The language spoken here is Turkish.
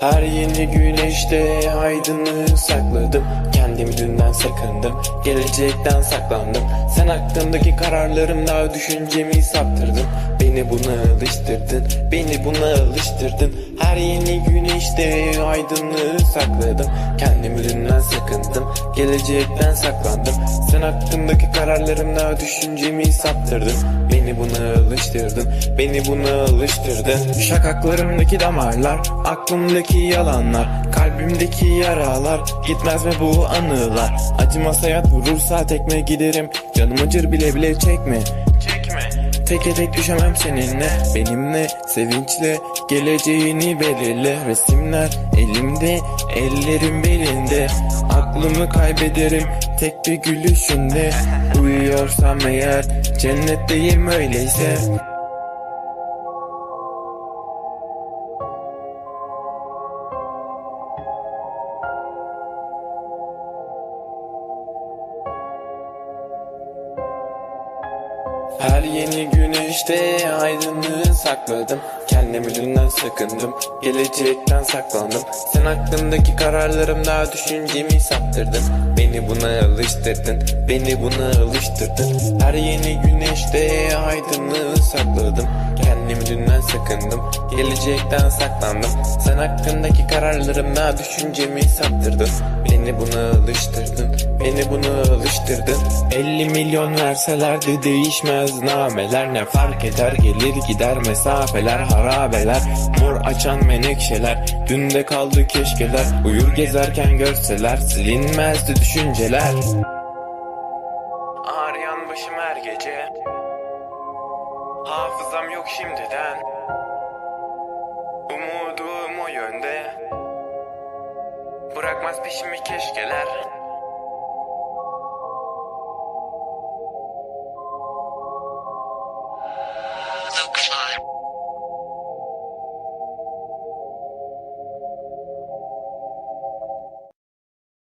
Her yeni güneşte aydınlığı sakladım. Kendim dün sakındım. Gelecekten saklandım. Sen aklımdaki kararlarımla düşüncemi saptırdın Beni buna alıştırdın Beni buna alıştırdın. Her yeni güneşte aydınlığı sakladım. Kendimi dünden sakındım Gelecekten saklandım. Sen aklımdaki kararlarımla düşüncemi saptırdın. Beni buna alıştırdın Beni buna alıştırdın. Şakaklarımdaki damarlar Aklımdaki yalanlar Kalbimdeki yaralar. Gitmez mi bu anılar? Acımaz hayat vurursa tekme giderim. Canım acır bile bile çekme. Çekme Teke tek düşemem seninle. Benimle sevinçle Geleceğini belirle. Resimler elimde Ellerim belinde. Aklımı kaybederim Tek bir gülüşünde Uyuyorsam eğer Cennetteyim öyleyse Her yeni güneşte aydınlığı sakladım Kendimi dünden sakındım Gelecekten saklandım. Sen aklımdaki kararlarımla düşüncemi saptırdın. Beni buna alıştırdın Beni buna alıştırdın. Her yeni güneşte aydınlığı sakladım. Kendimi dünden sakındım Gelecekten saklandım. Sen hakkındaki kararlarımla düşüncemi saptırdın. Beni buna alıştırdın Beni buna alıştırdın. 50 milyon verseler de değişmez nameler. Ne fark eder gelir gider mesafeler harabeler Mor açan menekşeler. Dünde kaldı keşkeler Uyur gezerken görseler Silinmezdi düşünceler. Ağrıyan başım her gece. Hafızam yok şimdiden. Umudum o yönde. Bırakmaz peşimi keşkeler. Look fly.